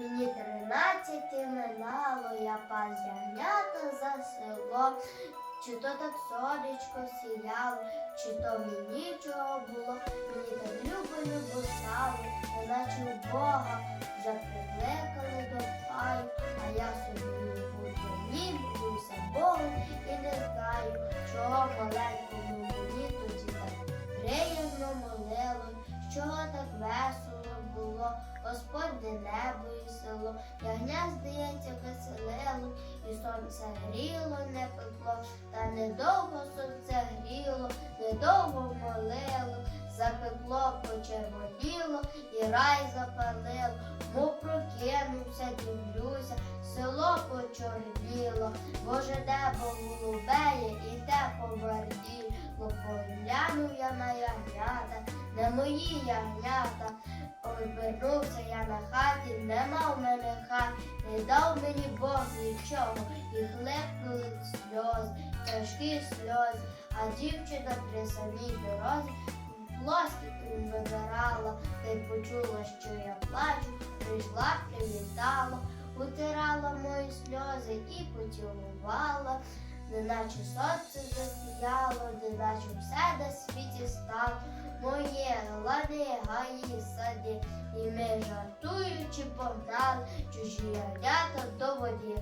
Мені тринадцяти минало, я пас ягнята за село. Чи то так сонечко сіяло, чи то мені чого було, мені так любо любо стало, неначе у Бога заприкликали до паю, а я собі у будні молюся Богу і не знаю, чого маленькому мені тоді так приємно молило, чого так весело було, Господне небо і село, ягня, здається, веселило, і сонце гріло, не пекло, та недовго сонце гріло, недовго молило, запекло, почервоніло і рай запалило, мов прокинувся, дивлюся, село почорніло, Боже небо голубеє і те поварділо, поглянув я на ягнята, не мої ягнята. Обернувся я на хаті, нема в мене хат, не дав мені Бог нічого, і хлепнули сльози, тяжкі сльози, а дівчина при самій дорозі плоски вибирала, та й почула, що я плачу, прийшла, привітала, утирала мої сльози і поцілувала, неначе сонце засіяло, неначе все на світі стало. Моє лади, гаї, сади, ми жартуючи погнали чужі ягнята до воді.